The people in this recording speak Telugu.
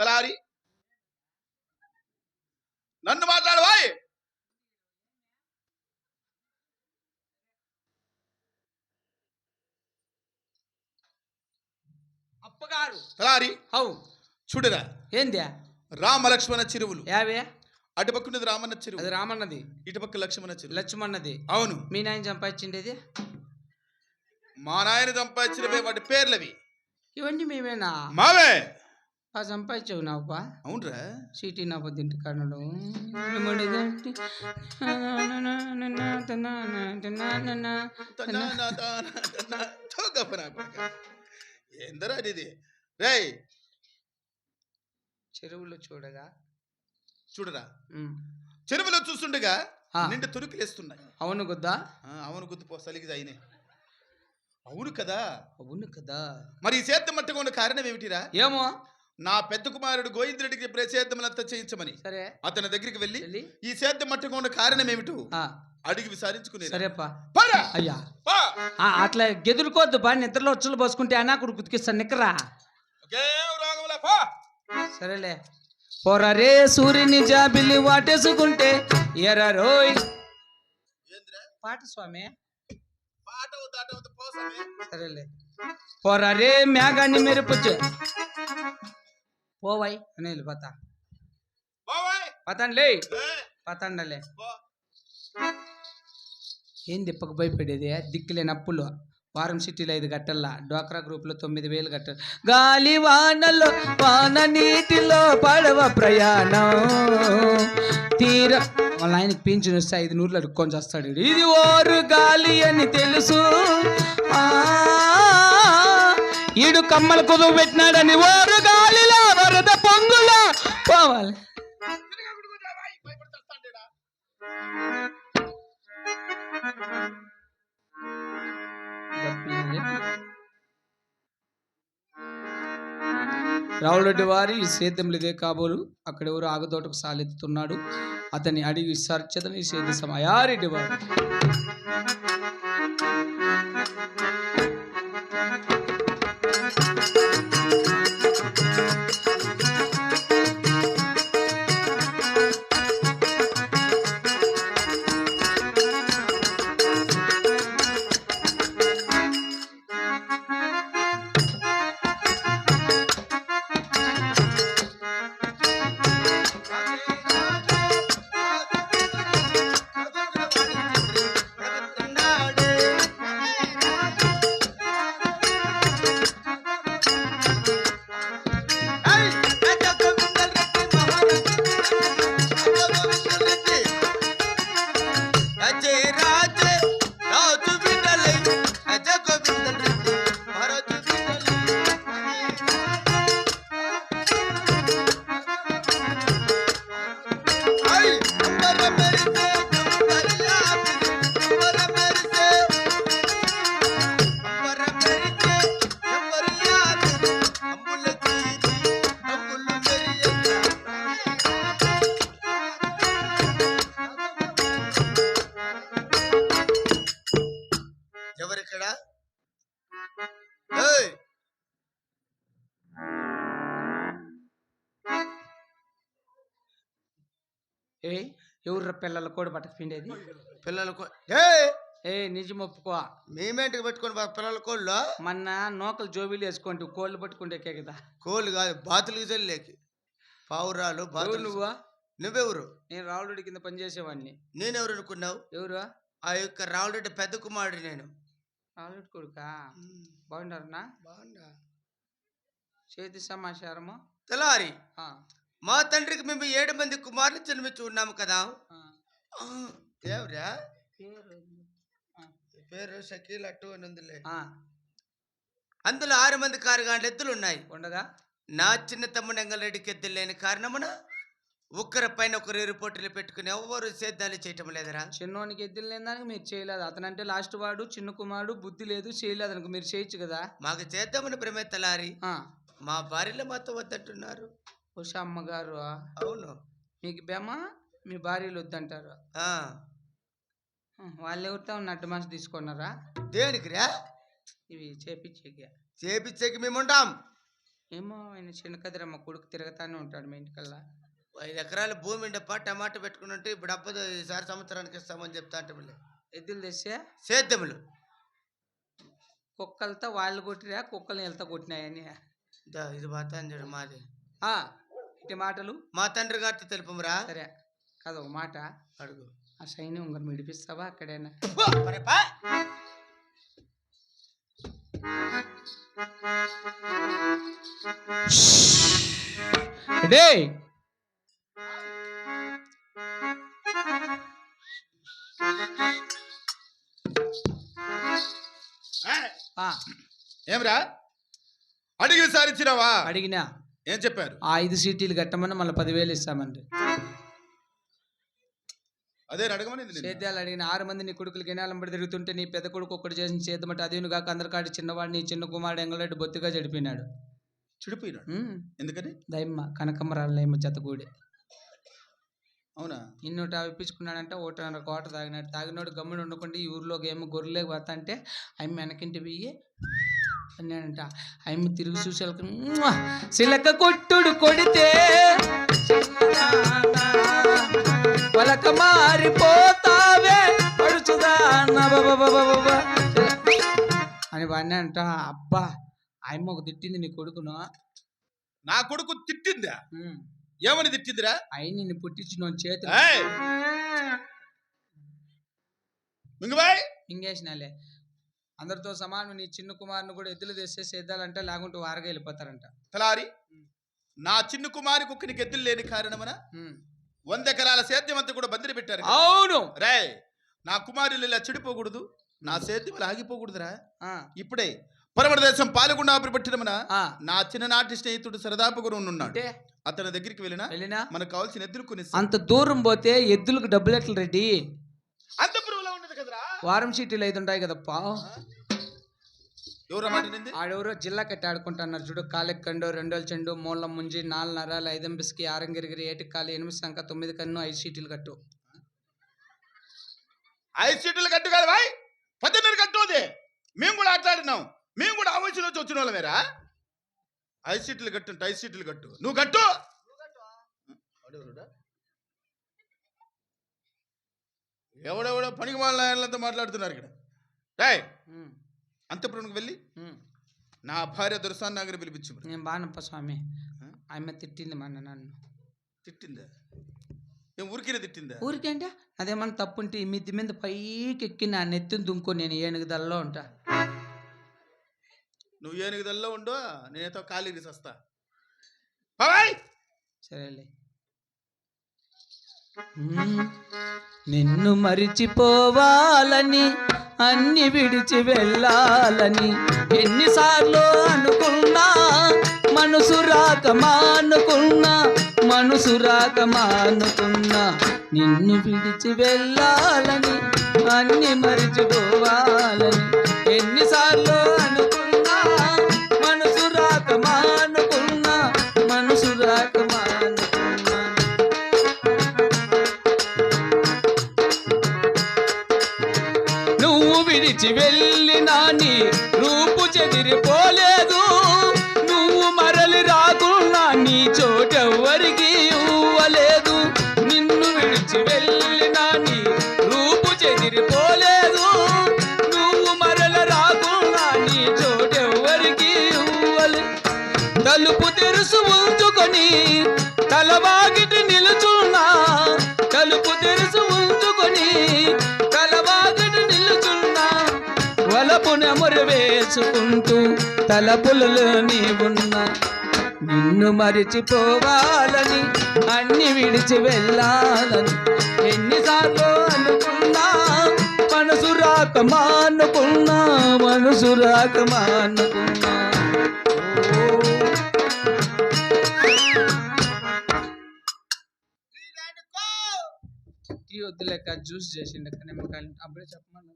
తలారి? నన్ను మాట్లాడవాయ్ అప్పగారు. తలారి? అవు చూడరా. ఏంది? రామ లక్ష్మణ చెరువులు. యావే? అటుపక్కనది రామన్న చెరువు. అది రామన్నది. ఇటుపక్క లక్ష్మణ చెరువు. లక్ష్మన్నది అవును. మీ నాయన సంపాదించిండేది మా నాయన సంపాదించినవే వాటి పేర్లవి. ఇవన్నీ మేమేనా? మావే! ఆ సంపాదించావు నావుపా అవునరా. సీటీ నా పొద్దుంటి కొడకా. ఏందరా ఇది రేయ్ చెరువులో చూడగా చూడరా. చెరువులో చూస్తుండగా. నిండు తురుకులేస్తున్నాయి అవును గుద్దా? అవును గుర్తుపో సలిగి అయినే అవును కదా? అవును కదా. మరి ఈ సేద్యం మట్టుగా ఉన్న కారణం ఏమిటిరా? ఏమో? నా పెద్ద కుమారుడు గోవిందుడికి చెప్పిన సేద్యములంతా చేయించమని. సరే. అతని దగ్గరికి వెళ్ళి ఈ సేద్యం మట్టుగా ఉన్న కారణం ఏమిటో అడిగి విచారించుకునే సరేపా. అయ్యా. అట్లా గెదురుకోవద్దు బా నిద్రలో వచ్చులు పోసుకుంటే అన్నా కొడుకు ఉతికిస్తాను నిక్కరా. సరేలే. పొరరే సూర్యుని జాబిలి వాటేసుకుంటే ఎర్రరోయ్. ఏందిరా? పాట స్వామి. సరేలే. పొరరే మేఘాన్ని మెరుపుచ్చు పోవాయి. అని వెళ్ళిపోతా. పతండలే. పో. ఏం దిప్పకు భయపడేది? దిక్కులేని అప్పులు. వారం సిటీలో ఐదు గట్టల్లా డ్వాక్రా గ్రూప్లో తొమ్మిది వేలు గట్టలు గాలి వానలో వాన నీటిలో పడవ ప్రయాణం. తీర. వాళ్ళ ఆయనకి పింఛన్ వస్తే ఐదు నూరులు అడుక్కొని చేస్తాడు ఇది ఓరు గాలి అని తెలుసు. ఆ, ఈడు కమ్మలు కుదువు పెట్టినాడని ఓరు గాలిలో వరద పొంగులో పోవాలి. రావుల రెడ్డి వారి ఈ సేద్యం లేదే కాబోలు. అక్కడ ఎవరు ఆగదోటకు సాలెత్తుతున్నాడు. అతన్ని అడిగి విచారించదని ఈ సేద్య సమయారెడ్డి వారు. ఎవరు పిల్లల కూడా పిండేది? పిల్లలకు ఏయ్! ఏ నిజం ఒప్పుకో. మేమేంటికి పెట్టుకొని పిల్లల కోళ్ళు? మొన్న నోకలు జోబీలు వేసుకుంటూ కోళ్ళు పట్టుకుంటే కదా. కోళ్ళు కాదు బాతులు చల్లేకి పావురాలు బాతులు. నువ్వా? నువ్వెవరు? నేను రావులరెడ్డి కింద పనిచేసేవాడిని నేనెవరు అనుకున్నావు ఎవరు? ఆ యొక్క రావులరెడ్డి పెద్ద కుమారుడు నేను. రావులరెడ్డి కొడుకా? బాగుంటారనా బాగుండా. చేతి సమాచారము? తెలారి మా తండ్రికి మేము ఏడు మంది కుమారులు జన్మించి ఉన్నాము కదా. ఎవరా పేరు షకీల్ అట్టు అని ఉందిలే. అందులో ఆరు మంది కారుగాండ్ల ఎద్దులు ఉన్నాయి. ఉండగా? నా చిన్న తమ్ముడు ఎంగలరెడ్డికి ఎద్దులు లేని కారణమున ఒకరి పైన ఒకరు రిపోర్టులు పెట్టుకుని ఎవరు సేద్యాలు చేయటం లేదరా. చిన్నోనికి ఎద్దులు లేని దానికి మీరు చేయలేదు. అతనంటే లాస్ట్ వాడు చిన్న కుమారుడు బుద్ధి లేదు చేయలేదు అనుకో మీరు చేయొచ్చు కదా. మాకు చేద్దామని ప్రమే తలారి. ఆ, మా భార్యలు మాతో వద్దంటున్నారు. ఉషా అమ్మగారు అవును. మీకు బెమ మీ భార్యలు వద్దంటారు. వాళ్ళు ఎవరితో ఉన్న అడ్వాన్స్ తీసుకున్నారా? దేనికి రా ఇవి చేపించేకి చేపిచ్చేకి మేము ఉంటాం ఏమో ఆయన చిన్నకదిరమ్మ కొడుకు తిరగతానే ఉంటాడు మీ ఇంటికల్లా. ఐదు ఎకరాల భూమి ఉండప్ప టమాటా పెట్టుకుని ఉంటే ఇప్పుడు అబ్బదు ఈసారి సంవత్సరానికి ఇస్తామని చెప్తా అంటే ఎద్దులు తెస్తే సేద్యములు. కుక్కలతో వాళ్ళు కొట్టిరా కుక్కలు వెళ్తా కొట్టినాయని ఇది మా తండ్రి మాది. ఆ, ఇట్టి మాటలు? మా తండ్రి గారితో తెలుపమురా. సరే కాదు ఒక మాట. అడుగు. ఆ శైని ఉంగరం విడిపిస్తావా అక్కడైనా. డే ఏమిరా? అడిగి విసారించినావా అడిగినా. ఏం చెప్పారు? ఆ ఐదు సీటీలు కట్టమని మళ్ళీ పదివేలు ఇస్తామండి. అదే అడగమని సేద్యాలు అడిగిన ఆరు మంది నీ కొడుకులకి ఎనాలం పడి తిరుగుతుంటే నీ పెద్ద కొడుకు ఒక్కడు చేసిన చేద్దామంటే అదేను కాక అందరికాడి చిన్నవాడు నీ చిన్న కుమారుడు ఎంగలెడ్డి బొత్తిగా చెడిపోయినాడు. చెడిపోయినాడు? ఎందుకని? దయమ్మ కనకమ్మరాళ్ళేమో జతగూడి అవునా? ఇన్నోట ఇప్పించుకున్నాడంటే ఒకటిన్నర కోట తాగినాడు. తాగినోడు గమ్మున ఉండకుండా ఈ ఊర్లోకి ఏమో గొర్రెలేకి పోతా అంటే ఆయన వెనకింటి పోయి అన్నాడంట ఆయన తిరిగి చూసేలకు సిలక కొట్టుడు కొడితే పలక మారిపోతావే. అని వాడినంట అబ్బా ఆయమ్మ ఒక తిట్టింది నీ కొడుకును నా కొడుకు తిట్టిందా. ఏమని తిట్టిందిరా అయి నిన్ను పుట్టించిన! మింగుబాయ్ మింగేసినాలే అందరితో సమానం. నీ చిన్న కుమారుని కూడా ఎద్దులు తెస్తే సేద్దాలంటే లేకుంటే వారగా వెళ్ళిపోతారంట. తలారి నా చిన్న కుమారి కుక్కనికి ఎద్దులు లేని కారణమన. వంద ఎకరాల సేద్యం అంతా కూడా బందిరి పెట్టారు. అవును. రే నా కుమారులు ఇలా చెడిపోకూడదు నా సేద్యం ఇలా ఆగిపోకూడదురా. ఇప్పుడే పరమదేశం పాల్గొండాపురి పట్టినమున. నా చిన్ననాటి స్నేహితుడు సరదాపు గురు ఉన్నాడు. అతని దగ్గరికి వెళ్ళినా వెళ్ళినా? మనకు కావాల్సిన ఎద్దులు కొని అంత దూరం పోతే ఎద్దులకు డబ్బులు ఎట్లా రెడ్డి? కదరా వారం సీటీలు ఐదు ఉంటాయి కదప్పా ఆడెవరో జిల్లా కట్టి ఆడుకుంటున్నారు చూడు. కాలెక్కండు రెండోల చెండు మూల ముంజి నాలుగు నరాలు ఐదు బిస్కి ఆరంగిరిగిరి ఏటికి కాలు ఎనిమిది సంఖ తొమ్మిది కన్ను ఐదు సీటీలు కట్టు. ఐదు సీట్లు కట్టు కదా బాయ్. పద్దెనిమిది కట్టు అది. మేము కూడా ఆటలాడినాం మేము కూడా ఆ వయసులో వచ్చి వచ్చిన వాళ్ళమేరా ఐదు సీట్లు కట్టు ఐదు సీట్లు కట్టు. నువ్వు కట్టు. ఎవడెవడో పనికి వాళ్ళంతా మాట్లాడుతున్నారు ఇక్కడ. రాయ్! ఉమ్, అంతపురంకి వెళ్ళి. నా భార్య దురసాన్ నగర్ పిలిపించు నేను బానప్ప స్వామి. ఆమె తిట్టింది మా నన్ను. తిట్టిందా? ఏం ఊరికినే తిట్టిందా? ఊరికేంటే అదేమన్నా తప్పుంటే మిద్ది మీద పైకి ఎక్కి నా నెత్తిని దుంకో నేను ఏనుగుదల్లో ఉంటా. నువ్వు ఏనుగుదల్లో ఉండు నేనేతో ఖాళీ వస్తా బాయ్ సరేలే. నిన్ను మరిచిపోవాలని అన్ని విడిచి వెళ్ళాలని ఎన్నిసార్లు అనుకున్నా మనసు రాక మానుకున్నా మనసు రాక మానుకున్నా. నిన్ను విడిచి వెళ్ళాలని అన్ని మరిచిపోవాలని ఎన్నిసార్లు నువ్వు వలపు నెమరు వేసుకుంటూ తలపులలో నీవున్నా నిన్ను మరిచిపోవాలని అన్ని విడిచి వెళ్ళాలని ఎన్నిసార్లు అనుకున్నా మనసు రాక మానుకున్నా మనసు రాక మానుకున్నా. వద్దులేక జ్యూస్ చేసిండు కానీ అప్పుడే చెప్పమన్నా